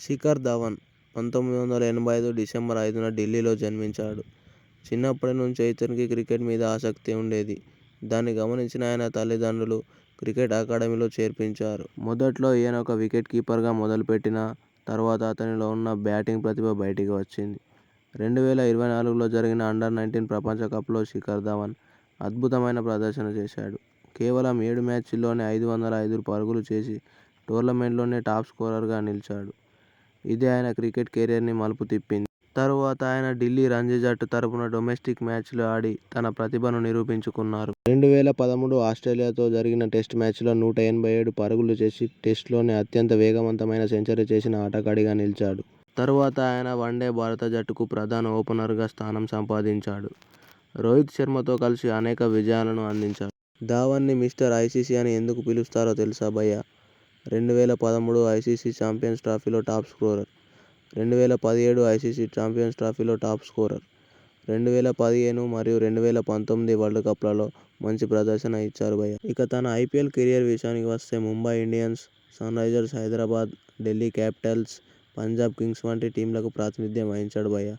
శిఖర్ ధవన్ పంతొమ్మిది వందల ఎనభై ఐదు డిసెంబర్ ఐదున ఢిల్లీలో జన్మించాడు. చిన్నప్పటి నుంచి ఇతనికి క్రికెట్ మీద ఆసక్తి ఉండేది. దాన్ని గమనించిన ఆయన తల్లిదండ్రులు క్రికెట్ అకాడమీలో చేర్పించారు. మొదట్లో ఈయన ఒక వికెట్ కీపర్గా మొదలుపెట్టిన తర్వాత అతనిలో ఉన్న బ్యాటింగ్ ప్రతిభ బయటికి వచ్చింది. రెండు వేల ఇరవై నాలుగులో జరిగిన అండర్-నైన్టీన్ ప్రపంచ కప్లో శిఖర్ ధవన్ అద్భుతమైన ప్రదర్శన చేశాడు. కేవలం ఏడు మ్యాచ్ల్లోనే ఐదు వందల ఐదు పరుగులు చేసి టోర్నమెంట్లోనే టాప్ స్కోరర్గా నిలిచాడు. ఇదే ఆయన క్రికెట్ కెరీర్ని మలుపు తిప్పింది. తరువాత ఆయన ఢిల్లీ రంజీ జట్టు తరఫున డొమెస్టిక్ మ్యాచ్లు ఆడి తన ప్రతిభను నిరూపించుకున్నారు. రెండు వేల పదమూడు ఆస్ట్రేలియాతో జరిగిన టెస్టు మ్యాచ్లో నూట ఎనభై ఏడు పరుగులు చేసి టెస్ట్లోనే అత్యంత వేగవంతమైన సెంచరీ చేసిన ఆటగాడిగా నిలిచాడు. తరువాత ఆయన వన్డే భారత జట్టుకు ప్రధాన ఓపెనర్గా స్థానం సంపాదించాడు. రోహిత్ శర్మతో కలిసి అనేక విజయాలను అందించాడు. ధవన్ని మిస్టర్ ఐసీసీ అని ఎందుకు పిలుస్తారో తెలుసా భయ్యా! రెండు వేల పదమూడు ఐసీసీ ఛాంపియన్స్ ట్రోఫీలో టాప్ స్కోరర్, రెండు వేల పదిహేడు ఐసీసీ ఛాంపియన్స్ ట్రోఫీలో టాప్ స్కోరర్, రెండు వేల పదిహేను మరియు రెండు వేల పంతొమ్మిది వరల్డ్ కప్లలో మంచి ప్రదర్శన ఇచ్చారు భయ్యా! ఇక తన ఐపీఎల్ కెరియర్ విషయానికి వస్తే Mumbai Indians, Sunrisers Hyderabad, Delhi Capitals, Punjab Kings వంటి టీంలకు ప్రాతినిధ్యం వహించాడు భయ్యా!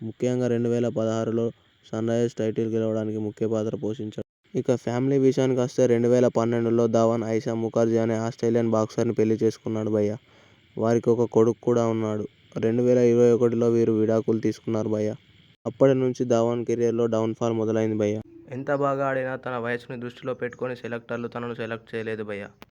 ముఖ్యంగా రెండు వేల పదహారులో సన్రైజర్స్ టైటిల్ గెలవడానికి ముఖ్య పాత్ర పోషించాడు. ఇక ఫ్యామిలీ విషయానికి వస్తే రెండు వేల పన్నెండులో ధవన్ ఐషా ముఖర్జీ అనే ఆస్ట్రేలియన్ బాక్సర్ని పెళ్ళి చేసుకున్నాడు భయ్యా! వారికి ఒక కొడుకు కూడా ఉన్నాడు. రెండు వేల ఇరవై ఒకటిలో వీరు విడాకులు తీసుకున్నారు భయ్యా! అప్పటి నుంచి ధవన్ కెరీర్లో డౌన్ఫాల్ మొదలైంది భయ్యా! ఎంత బాగా ఆడినా తన వయసుని దృష్టిలో పెట్టుకొని సెలెక్టర్లు తనను సెలెక్ట్ చేయలేదు భయ్యా!